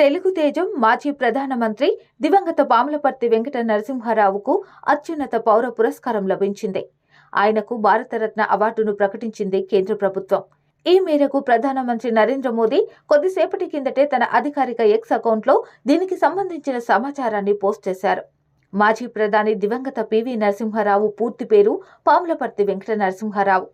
తెలుగు తేజం మాజీ ప్రధానమంత్రి దివంగత పాములపర్తి వెంకట నరసింహారావుకు అత్యున్నత పౌర పురస్కారం లభించింది. ఆయనకు భారతరత్న అవార్డును ప్రకటించింది కేంద్ర ప్రభుత్వం. ఈ మేరకు ప్రధానమంత్రి నరేంద్ర మోదీ కొద్దిసేపటి కిందటే తన అధికారిక ఎక్స్ అకౌంట్లో దీనికి సంబంధించిన సమాచారాన్ని పోస్ట్ చేశారు. మాజీ ప్రధాని దివంగత పివి నరసింహారావు పూర్తి పేరు పాములపర్తి వెంకట నరసింహారావు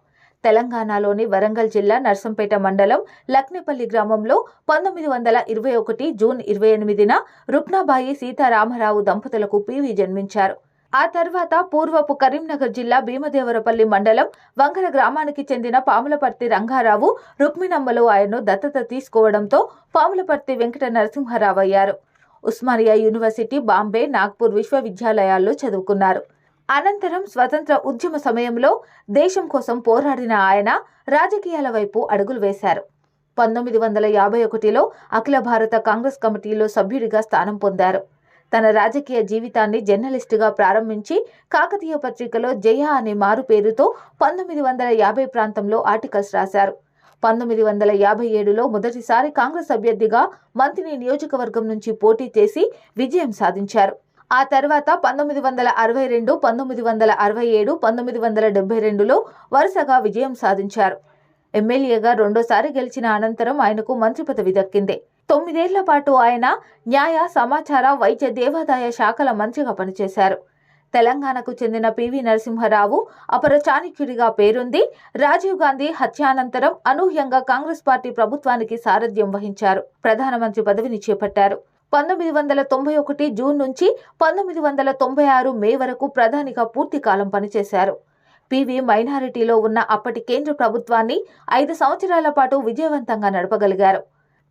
తెలంగాణలోని వరంగల్ జిల్లా నర్సంపేట మండలం లక్నేపల్లి గ్రామంలో పంతొమ్మిది వందల ఇరవై ఒకటి జూన్ ఇరవై ఎనిమిదిన రుక్నాబాయి సీతారామరావు దంపతులకు పివి జన్మించారు. ఆ తర్వాత పూర్వపు కరీంనగర్ జిల్లా భీమదేవరపల్లి మండలం వంగర గ్రామానికి చెందిన పాములపర్తి రంగారావు రుక్మిణమ్మలో ఆయన్ను దత్తత తీసుకోవడంతో పాములపర్తి వెంకట నరసింహారావు అయ్యారు. ఉస్మానియా యూనివర్సిటీ బాంబే నాగ్పూర్ విశ్వవిద్యాలయాల్లో చదువుకున్నారు. అనంతరం స్వతంత్ర ఉద్యమ సమయంలో దేశం కోసం పోరాడిన ఆయన రాజకీయాల వైపు అడుగులు వేశారు. పంతొమ్మిది వందల యాభై ఒకటిలో అఖిల భారత కాంగ్రెస్ కమిటీలో సభ్యుడిగా స్థానం పొందారు. తన రాజకీయ జీవితాన్ని జర్నలిస్టుగా ప్రారంభించి కాకతీయ పత్రికలో జయ అనే మారు పేరుతో పంతొమ్మిది వందల యాభై ప్రాంతంలో ఆర్టికల్స్ రాశారు. పంతొమ్మిది వందల యాభై ఏడులో మొదటిసారి కాంగ్రెస్ అభ్యర్థిగా మంత్రి నియోజకవర్గం నుంచి పోటీ చేసి విజయం సాధించారు. ఆ తర్వాత పంతొమ్మిది వందల అరవై రెండు పంతొమ్మిది వందల అరవై ఏడు పంతొమ్మిది వందల డెబ్బై రెండులో వరుసగా విజయం సాధించారు. ఎమ్మెల్యేగా రెండోసారి గెలిచిన అనంతరం ఆయనకు మంత్రి పదవి దక్కింది. తొమ్మిదేళ్ళ పాటు ఆయన న్యాయ సమాచార వైద్య దేవాదాయ శాఖల మంత్రిగా పనిచేశారు. తెలంగాణకు చెందిన పివి నరసింహారావు అపర చాణక్యుడిగా పేరుంది. రాజీవ్ గాంధీ హత్యానంతరం అనూహ్యంగా కాంగ్రెస్ పార్టీ ప్రభుత్వానికి సారథ్యం వహించారు. ప్రధానమంత్రి పదవిని చేపట్టారు. పంతొమ్మిది వందల తొంభై ఒకటి జూన్ నుంచి పంతొమ్మిది వందల తొంభై ఆరు మే వరకు ప్రధానిగా పూర్తి కాలం పనిచేశారు. పివి మైనారిటీలో ఉన్న అప్పటి కేంద్ర ప్రభుత్వాన్ని ఐదు సంవత్సరాల పాటు విజయవంతంగా నడపగలిగారు.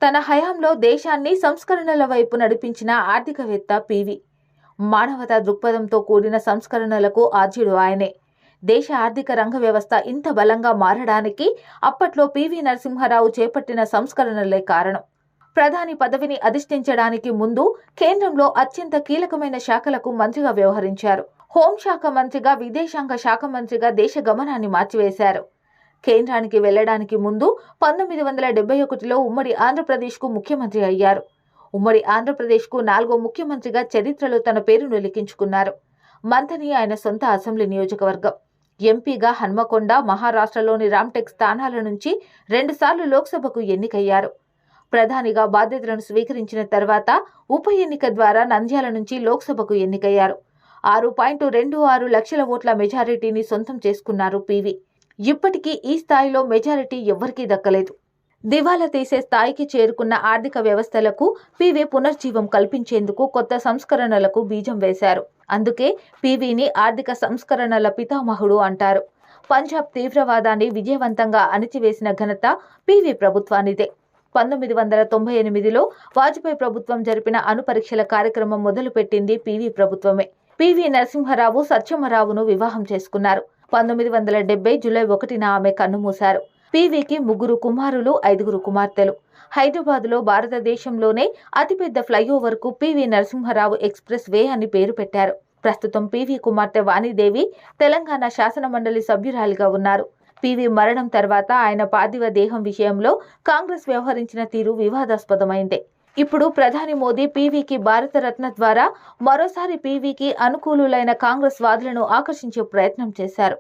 తన హయాంలో దేశాన్ని సంస్కరణల వైపు నడిపించిన ఆర్థికవేత్త పివి మానవతా దృక్పథంతో కూడిన సంస్కరణలకు ఆర్జుడు ఆయనే. దేశ ఆర్థిక రంగ వ్యవస్థ ఇంత బలంగా మారడానికి అప్పట్లో పివి నరసింహారావు చేపట్టిన సంస్కరణలే కారణం. ప్రధాని పదవిని అధిష్ఠించడానికి ముందు కేంద్రంలో అత్యంత కీలకమైన శాఖలకు మంత్రిగా వ్యవహరించారు. హోంశాఖ మంత్రిగా విదేశాంగ శాఖ మంత్రిగా దేశ గమనాన్ని మార్చివేశారు. కేంద్రానికి వెళ్ళడానికి ముందు పంతొమ్మిది వందల డెబ్బై ఒకటిలో ఉమ్మడి ఆంధ్రప్రదేశ్కు ముఖ్యమంత్రి అయ్యారు. ఉమ్మడి ఆంధ్రప్రదేశ్కు నాలుగో ముఖ్యమంత్రిగా చరిత్రలో తన పేరును లిఖించుకున్నారు. మంథని ఆయన సొంత అసెంబ్లీ నియోజకవర్గం. ఎంపీగా హన్మకొండ మహారాష్ట్రలోని రామ్టెక్ స్థానాల నుంచి రెండుసార్లు లోక్సభకు ఎన్నికయ్యారు. ప్రధానిగా బాధ్యతలను స్వీకరించిన తర్వాత ఉప ఎన్నిక ద్వారా నంద్యాల నుంచి లోక్సభకు ఎన్నికయ్యారు. ఆరు పాయింట్ రెండు ఆరు లక్షల ఓట్ల మెజారిటీని సొంతం చేసుకున్నారు పివి. ఇప్పటికీ ఈ స్థాయిలో మెజారిటీ ఎవ్వరికీ దక్కలేదు. దివాలా తీసే స్థాయికి చేరుకున్న ఆర్థిక వ్యవస్థలకు పీవీ పునర్జీవం కల్పించేందుకు కొత్త సంస్కరణలకు బీజం వేశారు. అందుకే పీవీని ఆర్థిక సంస్కరణల పితామహుడు అంటారు. పంజాబ్ తీవ్రవాదాన్ని విజయవంతంగా అణిచివేసిన ఘనత పీవీ ప్రభుత్వానిదే. పంతొమ్మిది వందల తొంభై ఎనిమిదిలో వాజ్పేయి ప్రభుత్వం జరిపిన అణు పరీక్షల కార్యక్రమం మొదలుపెట్టింది పీవీ ప్రభుత్వమే. పివి నరసింహారావు సత్యమరావును వివాహం చేసుకున్నారు. పంతొమ్మిది వందల డెబ్బై జూలై ఒకటిన ఆమె కన్నుమూశారు. పీవీకి ముగ్గురు కుమారులు ఐదుగురు కుమార్తెలు. హైదరాబాద్లో భారతదేశంలోనే అతిపెద్ద ఫ్లైఓవర్కు P V Narasimharao express way అని పేరు పెట్టారు. ప్రస్తుతం పివి కుమార్తె వాణిదేవి తెలంగాణ శాసన మండలి సభ్యురాలిగా ఉన్నారు. పివి మరణం తర్వాత ఆయన పార్థివ దేహం విషయంలో కాంగ్రెస్ వ్యవహరించిన తీరు వివాదాస్పదమైంది. ఇప్పుడు ప్రధాని మోదీ పీవీకి భారతరత్న ద్వారా మరోసారి పీవీకి అనుకూలులైన కాంగ్రెస్ వాదులను ఆకర్షించే ప్రయత్నం చేశారు.